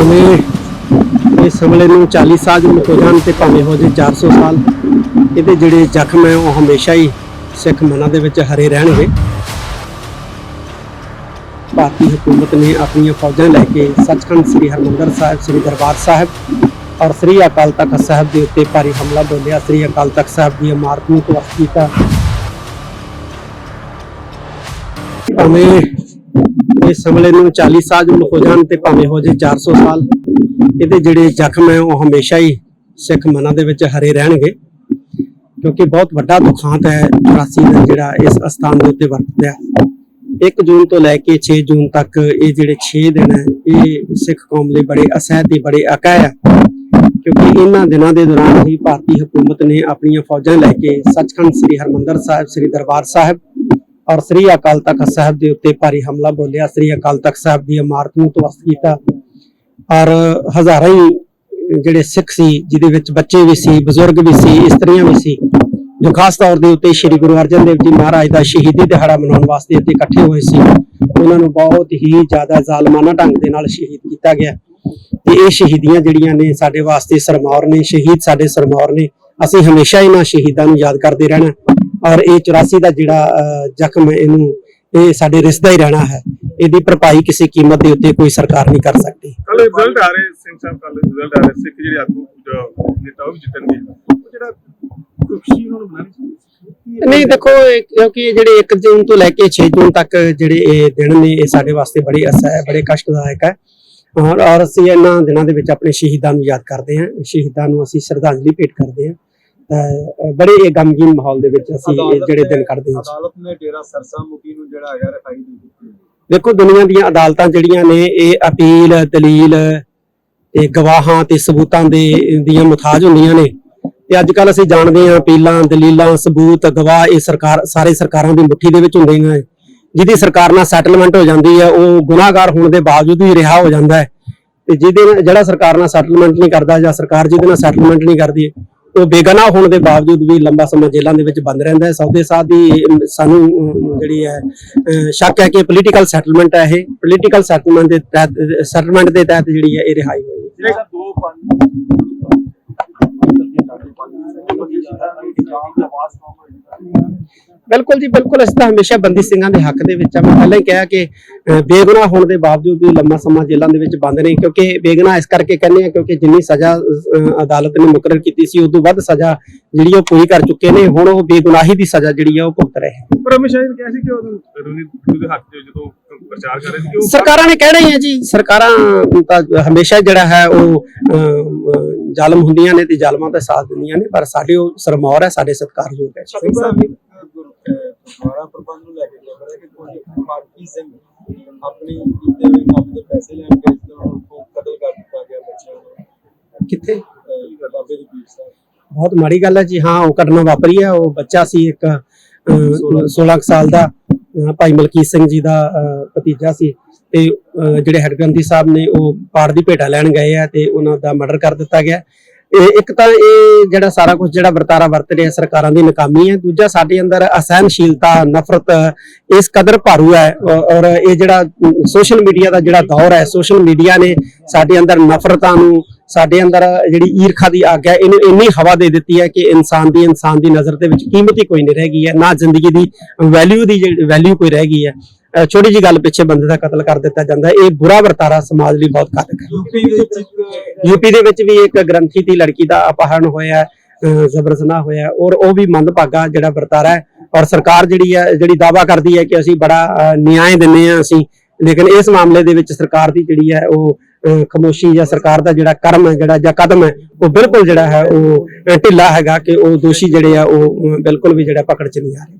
ਭਾਵੇਂ ਇਸ ਹਮਲੇ ਨੂੰ 40 ਸਾਲ ਉਮਰ ਹੋ ਜਾਣ ਤੇ ਭਾਵੇਂ ਹੋ ਜੇ 400 ਸਾਲ, ਇਹਦੇ ਜਿਹੜੇ ਜ਼ਖਮ ਹੈ ਉਹ ਹਮੇਸ਼ਾ ਹੀ ਸਿੱਖ ਮਨਾਂ ਦੇ ਵਿੱਚ ਹਰੇ ਰਹਿਣਗੇ। ਭਾਰਤੀ ਹਕੂਮਤ ਨੇ ਆਪਣੀਆਂ ਫੌਜਾਂ ਲੈ ਕੇ ਸੱਚਖੰਡ ਸ੍ਰੀ ਹਰਮੰਦਰ ਸਾਹਿਬ, ਸ੍ਰੀ ਦਰਬਾਰ ਸਾਹਿਬ ਔਰ ਸ੍ਰੀ ਅਕਾਲ ਤਖਤ ਸਾਹਿਬ ਦੇ ਉੱਤੇ ਭਾਰੀ ਹਮਲਾ ਬੋਲਿਆ ਸ੍ਰੀ ਅਕਾਲ ਤਖਤ ਸਾਹਿਬ ਦੀ ਇਮਾਰਤ ਨੂੰ ਤਬਾਹ ਕੀਤਾ। ਭਾਵੇਂ ਇਸ ਹਮਲੇ ਨੂੰ 40 ਸਾਲ ਉਮਰ ਹੋ ਜਾਣ ਤੇ ਭਾਵੇਂ ਹੋ ਜੇ 400 ਸਾਲ, ਇਹਦੇ ਜਿਹੜੇ ਜ਼ਖਮ ਹੈ ਉਹ ਹਮੇਸ਼ਾ ਹੀ ਸਿੱਖ ਮਨਾਂ ਦੇ ਵਿੱਚ ਹਰੇ ਰਹਿਣਗੇ। ਕਿਉਂਕਿ ਬਹੁਤ ਵੱਡਾ ਦੁਖਾਂਤ ਹੈ 84 ਦਾ ਜਿਹੜਾ ਇਸ ਅਸਥਾਨ ਦੇ ਉੱਤੇ ਵਰਤਿਆ। 1 ਜੂਨ ਤੋਂ ਲੈ ਕੇ 6 ਜੂਨ ਤੱਕ ਇਹ ਜਿਹੜੇ 6 ਦਿਨ ਹੈ, ਇਹ ਸਿੱਖ ਕੌਮ ਲਈ ਬੜੇ ਅਸਹਿ ਤੇ ਬੜੇ ਅਕਾਇ ਹੈ ਕਿਉਂਕਿ ਇਹਨਾਂ ਦਿਨਾਂ ਦੇ ਦੌਰਾਨ ਹੀ ਭਾਰਤੀ ਹਕੂਮਤ ਨੇ ਆਪਣੀਆਂ ਫੌਜਾਂ ਲੈ ਕੇ ਸੱਚਖੰਡ ਸ੍ਰੀ ਹਰਮੰਦਰ ਸਾਹਿਬ, ਸ੍ਰੀ ਦਰਬਾਰ ਸਾਹਿਬ ਔਰ ਸ੍ਰੀ ਅਕਾਲ ਤਖਤ ਸਾਹਿਬ ਦੇ ਉੱਤੇ ਭਾਰੀ ਹਮਲਾ ਬੋਲਿਆ। ਸ੍ਰੀ ਅਕਾਲ ਤਖਤ ਸਾਹਿਬ ਦੀ ਇਮਾਰਤ ਨੂੰ ਤਵਸਤ ਕੀਤਾ। ਔਰ ਹਜ਼ਾਰਾਂ ਹੀ ਜਿਹੜੇ ਸਿੱਖ ਸੀ, ਜਿਹਦੇ ਵਿੱਚ ਬੱਚੇ ਵੀ ਸੀ, ਬਜ਼ੁਰਗ ਵੀ ਸੀ, ਇਸਤਰੀਆਂ ਵੀ ਸੀ, ਜੋ ਖਾਸ ਤੌਰ ਦੇ ਉੱਤੇ ਸ੍ਰੀ ਗੁਰੂ ਅਰਜਨ ਦੇਵ ਜੀ ਮਹਾਰਾਜ ਦਾ ਸ਼ਹੀਦੀ ਦਿਹਾੜਾ ਮਨਾਉਣ ਵਾਸਤੇ ਇੱਥੇ ਇਕੱਠੇ ਹੋਏ ਸੀ, ਉਹਨਾਂ ਨੂੰ ਬਹੁਤ ਹੀ ਜ਼ਿਆਦਾ ਜ਼ਾਲਮਾਨਾ ਢੰਗ ਦੇ ਨਾਲ ਸ਼ਹੀਦ ਕੀਤਾ ਗਿਆ। ਤੇ ਇਹ ਸ਼ਹੀਦੀਆਂ ਜਿਹੜੀਆਂ ਨੇ ਸਾਡੇ ਵਾਸਤੇ ਸਰਮੌਰ ਨੇ, ਸ਼ਹੀਦ ਸਾਡੇ ਸਰਮੌਰ ਨੇ, ਅਸੀਂ ਹਮੇਸ਼ਾ ਇਹਨਾਂ ਸ਼ਹੀਦਾਂ ਨੂੰ ਯਾਦ ਕਰਦੇ ਰਹਿਣਾ। ਔਰ ਇਹ 84 ਦਾ ਜਿਹੜਾ ਜ਼ਖਮ ਇਹਨੂੰ ਇਹ ਸਾਡੇ ਰਿਸ਼ਤਾ ਹੀ ਰਹਿਣਾ ਹੈ। ਇਹਦੀ ਭਰਪਾਈ ਕਿਸੇ ਕੀਮਤ ਦੇ ਉੱਤੇ ਕੋਈ ਸਰਕਾਰ ਨਹੀਂ ਕਰ ਸਕਦੀ। ਕੱਲ ਰਿਜ਼ਲਟ ਆ ਰਹੇ ਸਿੰਘ ਸਾਹਿਬ ਕੱਲ ਰਿਜ਼ਲਟ ਆ ਰਹੇ ਸਿੱਖ ਜਿਹੜੇ ਆਗੂ ਜੋ ਨੇਤਾ ਉਹ ਵੀ ਜਿੱਤਣਗੇ। ਉਹ ਜਿਹੜਾ ਖੁਸ਼ੀ ਉਹਨਾਂ ਨੂੰ ਮਨਾਣੀ ਚਾਹੀਦੀ ਨਹੀਂ ਦੇਖੋ ਕਿਉਂਕਿ ਜਿਹੜੇ 1 ਜੂਨ ਤੋਂ ਲੈ ਕੇ 6 ਜੂਨ ਤੱਕ ਜਿਹੜੇ ਇਹ ਦਿਨ ਨੇ ਇਹ ਸਾਡੇ ਵਾਸਤੇ ਬੜੀ ਅਸਹਿ ਹੈ ਬੜੇ ਕਸ਼ਟਦਾਇਕ ਹੈ। ਔਰ ਅਸੀਂ ਇਹਨਾਂ ਦਿਨਾਂ ਦੇ ਵਿੱਚ ਆਪਣੇ ਸ਼ਹੀਦਾਂ ਨੂੰ ਯਾਦ ਕਰਦੇ ਹਾਂ। ਸ਼ਹੀਦਾਂ ਨੂੰ ਅਸੀਂ ਸ਼ਰਧਾਂਜਲੀ ਭੇਟ ਕਰਦੇ ਹਾਂ। ਬੜੇ ਇਹ ਗਮਗੀਨ ਮਾਹੌਲ ਦੇ ਵਿੱਚ ਅਸੀਂ ਇਹ ਜਿਹੜੇ ਦਿਨ ਕੱਢਦੇ ਹਾਂ। ਅਦਾਲਤ ਨੇ ਡੇਰਾ ਸਰਸਾ ਮੁਖੀ ਨੂੰ ਜਿਹੜਾ ਹੈਗਾ ਰਖਾਈ ਦੇ ਦਿੱਤੀ ਦੇਖੋ ਦੁਨੀਆ ਦੀਆਂ ਅਦਾਲਤਾਂ ਜਿਹੜੀਆਂ ਨੇ ਇਹ ਅਪੀਲ ਦਲੀਲ ਤੇ ਗਵਾਹਾਂ ਤੇ ਸਬੂਤਾਂ ਦੇ ਦੀਆਂ ਮੁਤਾਜ ਹੁੰਦੀਆਂ ਨੇ। ਤੇ ਅੱਜ ਕੱਲ ਅਸੀਂ ਜਾਣਦੇ ਹਾਂ ਅਪੀਲਾਂ ਦਲੀਲਾਂ ਸਬੂਤ ਗਵਾਹ ਇਹ ਸਰਕਾਰ ਸਾਰੇ ਸਰਕਾਰਾਂ ਦੀ ਮੁੱਠੀ ਦੇ ਵਿੱਚ ਹੁੰਦੇ ਨੇ। ਜਿਹਦੀ ਸਰਕਾਰ ਨਾਲ ਸੈਟਲਮੈਂਟ ਹੋ ਜਾਂਦੀ ਹੈ ਉਹ ਗੁਨਾਹਗਾਰ ਹੋਣ ਦੇ ਬਾਵਜੂਦ ਵੀ ਰਿਹਾ ਹੋ ਜਾਂਦਾ ਹੈ। ਤੇ ਜਿਹਦੇ ਜਿਹੜਾ ਸਰਕਾਰ ਨਾਲ ਸੈਟਲਮੈਂਟ ਨਹੀਂ ਕਰਦਾ ਜਾਂ ਸਰਕਾਰ ਜਿਹਦੇ ਨਾਲ ਸੈਟਲਮੈਂਟ ਨਹੀਂ ਕਰਦੀ ਉਹ ਬੇਗਨਾਹ ਹੋਣ ਦੇ ਬਾਵਜੂਦ ਵੀ ਲੰਬਾ ਸਮਾਂ ਜੇਲ੍ਹਾਂ ਦੇ ਵਿੱਚ ਬੰਦ ਰਹਿੰਦਾ ਹੈ। ਸੌਦੇ ਸਾਧ ਦੀ ਸਾਨੂੰ ਜਿਹੜੀ ਹੈ ਸ਼ੱਕ ਹੈ ਕਿ ਪੋਲੀਟੀਕਲ ਸੈਟਲਮੈਂਟ ਹੈ ਇਹ। ਪੋਲੀਟੀਕਲ ਸੈਟਲਮੈਂਟ ਦੇ ਤਹਿਤ ਸੈਟਲਮੈਂਟ ਦੇ ਤਹਿਤ ਜਿਹੜੀ ਹੈ ਇਹ ਰਿਹਾਈ ਹੋਈ ਬਿਲਕੁਲ ਜੀ ਬਿਲਕੁਲ। ਅਸੀਂ ਤਾਂ ਹਮੇਸ਼ਾ ਬੰਦੀ ਸਿੰਘਾਂ ਦੇ ਹੱਕ ਦੇ ਵਿੱਚ ਆ। ਮੈਂ ਪਹਿਲਾਂ ਹੀ ਕਿਹਾ ਕਿ ਬੇਗੁਨਾਹ ਹੋਣ ਦੇ ਬਾਵਜੂਦ ਵੀ ਲੰਮਾ ਸਮਾਂ ਜੇਲ੍ਹਾਂ ਦੇ ਵਿੱਚ ਬੰਦ ਨੇ ਕਿਉਂਕਿ ਬੇਗੁਨਾਹ ਇਸ ਕਰਕੇ ਕਹਿੰਦੇ ਆ ਕਿਉਂਕਿ ਜਿੰਨੀ ਸਜ਼ਾ ਅਦਾਲਤ ਨੇ ਮੁਕਰਰ ਕੀਤੀ ਸੀ ਉਸ ਤੋਂ ਵੱਧ ਸਜ਼ਾ ਜਿਹੜੀ ਉਹ ਪੂਰੀ ਕਰ ਚੁੱਕੇ ਨੇ ਹੁਣ ਉਹ ਬੇਗੁਨਾਹੀ ਦੀ ਸਜ਼ਾ ਜਿਹੜੀ ਆ ਉਹ ਭੁਗਤ ਰਹੇ ਹਨ ਪਰ ਅਮਿਤ ਸ਼ਾਹ ਨੇ ਕਿਹਾ ਸੀ ਕਿ ਉਹ ਰੂਨੀ ਦੇ ਹੱਥ 'ਚ ਜਦੋਂ ਪ੍ਰਚਾਰ ਕਰ ਰਹੇ ਸੀ ਕਿ ਉਹ ਸਰਕਾਰਾਂ ਨੇ ਕਹਿਣਾ ਹੀ ਹੈ ਜੀ ਸਰਕਾਰਾਂ ਤਾਂ ਹਮੇਸ਼ਾ ਜਿਹੜਾ ਹੈ ਉਹ ਜ਼ਾਲਮ ਹੁੰਦੀਆਂ ਨੇ ਤੇ ਜ਼ਾਲਮਾਂ ਦਾ ਸਾਥ ਦਿੰਦੀਆਂ ਨੇ ਪਰ ਸਾਡੇ ਉਹ ਸਰਮੌਰ ਹੈ ਸਾਡੇ ਸਤਿਕਾਰਯੋਗ ਹੈ। ਗੁਰਦੁਆਰਾ ਪ੍ਰਬੰਧ ਨੂੰ ਲੈ ਕੇ ਖਬਰ ਹੈ ਕਿ ਕੋਈ ਮਾਰਕੀ ਸਿੰਘ ਆਪਣੀ ਕੀਤੇ ਹੋਏ ਕੰਮ ਦੇ ਪੈਸੇ ਲੈਣ ਗਏ ਤੇ ਉਹਨਾਂ ਨੂੰ ਕਤਲ ਕਰ ਦਿੱਤਾ ਗਿਆ ਬੱਚਿਆਂ ਨੂੰ। ਕਿੱਥੇ? ਬਾਬੇ ਦੀ ਪੀਰ ਸਾਹਿਬ। ਬਹੁਤ ਮਾੜੀ ਗੱਲ ਹੈ ਜੀ। ਹਾਂ ਉਹ ਘਟਨਾ ਵਾਪਰੀ ਹੈ। ਉਹ ਬੱਚਾ ਸੀ ਇੱਕ ਅਹ, 16 ਕੁ ਸਾਲ ਦਾ ਭਾਈ ਮਲਕੀਤ ਸਿੰਘ ਜੀ ਦਾ ਭਤੀਜਾ ਸੀ ਤੇ ਜਿਹੜੇ ਹੈਡਗ੍ਰੰਥੀ ਸਾਹਿਬ ਨੇ ਉਹ ਪਾੜ ਦੀ ਭੇਟਾ ਲੈਣ ਗਏ ਆ ਤੇ ਉਹਨਾਂ ਦਾ ਮਰਡਰ ਕਰ ਦਿੱਤਾ ਗਿਆ। ਇਹ ਇੱਕ ਤਾਂ ਇਹ ਜਿਹੜਾ ਸਾਰਾ ਕੁਝ ਜਿਹੜਾ ਵਰਤਾਰਾ ਵਰਤ ਰਿਹਾ ਸਰਕਾਰਾਂ ਦੀ ਨਾਕਾਮੀ ਹੈ, ਦੂਜਾ ਸਾਡੇ ਅੰਦਰ ਅਸਹਿਣਸ਼ੀਲਤਾ, ਨਫ਼ਰਤ, ਇਸ ਕਦਰ ਭਾਰੂ ਹੈ ਔਰ ਇਹ ਜਿਹੜਾ ਸੋਸ਼ਲ ਮੀਡੀਆ ਦਾ ਜਿਹੜਾ ਦੌਰ ਹੈ, ਸੋਸ਼ਲ ਮੀਡੀਆ ਨੇ ਸਾਡੇ ਅੰਦਰ ਨਫ਼ਰਤਾਂ ਨੂੰ, ਸਾਡੇ ਅੰਦਰ ਜਿਹੜੀ ਈਰਖਾ ਦੀ ਅੱਗ ਹੈ ਇਹਨੂੰ ਇੰਨੀ ਹਵਾ ਦੇ ਦਿੱਤੀ ਹੈ ਕਿ ਇਨਸਾਨ ਦੀ ਇਨਸਾਨ ਦੀ ਨਜ਼ਰ ਦੇ ਵਿੱਚ ਕੀਮਤ ਹੀ ਕੋਈ ਨਹੀਂ ਰਹਿ ਗਈ ਹੈ, ਨਾ ਜ਼ਿੰਦਗੀ ਦੀ ਵੈਲਿਊ ਦੀ ਵੈਲਿਊ ਕੋਈ ਰਹਿ ਗਈ ਹੈ। ਛੋਟੀ ਜੀ ਗੱਲ ਪਿੱਛੇ ਬੰਦੇ ਦਾ ਕਤਲ ਕਰ ਦਿੱਤਾ ਜਾਂਦਾ ਇਹ ਬੁਰਾ ਵਰਤਾਰਾ ਸਮਾਜ ਲਈ ਬਹੁਤ ਘਾਤਕ ਹੈ। ਯੂਪੀ ਦੇ ਵਿੱਚ ਵੀ ਇੱਕ ਗ੍ਰੰਥੀ ਦੀ ਲੜਕੀ ਦਾ ਅਪਹਰਣ ਹੋਇਆ ਜ਼ਬਰ ਜ਼ਨਾ ਹੋਇਆ ਔਰ ਉਹ ਵੀ ਮੰਦਭਾਗਾ ਜਿਹੜਾ ਵਰਤਾਰਾ ਹੈ ਔਰ ਸਰਕਾਰ ਜਿਹੜੀ ਹੈ ਜਿਹੜੀ ਦਾਵਾ ਕਰਦੀ ਹੈ ਕਿ ਅਸੀਂ ਬੜਾ ਨਿਆਂ ਦਿੰਨੇ ਆ ਅਸੀਂ। ਲੇਕਿਨ ਇਸ ਮਾਮਲੇ ਦੇ ਵਿੱਚ ਸਰਕਾਰ ਦੀ ਜਿਹੜੀ ਹੈ ਉਹ ਖਾਮੋਸ਼ੀ ਜਾਂ ਸਰਕਾਰ ਦਾ ਜਿਹੜਾ ਕਰਮ ਹੈ ਜਿਹੜਾ ਜਾਂ ਕਦਮ ਹੈ ਉਹ ਬਿਲਕੁਲ ਜਿਹੜਾ ਹੈ ਉਹ ਢਿੱਲਾ ਹੈਗਾ ਕਿ ਉਹ ਦੋਸ਼ੀ ਜਿਹੜੇ ਆ ਉਹ ਬਿਲਕੁਲ ਵੀ ਜਿਹੜਾ ਪਕੜ ਚ ਨਹੀਂ ਆ ਰਹੇ।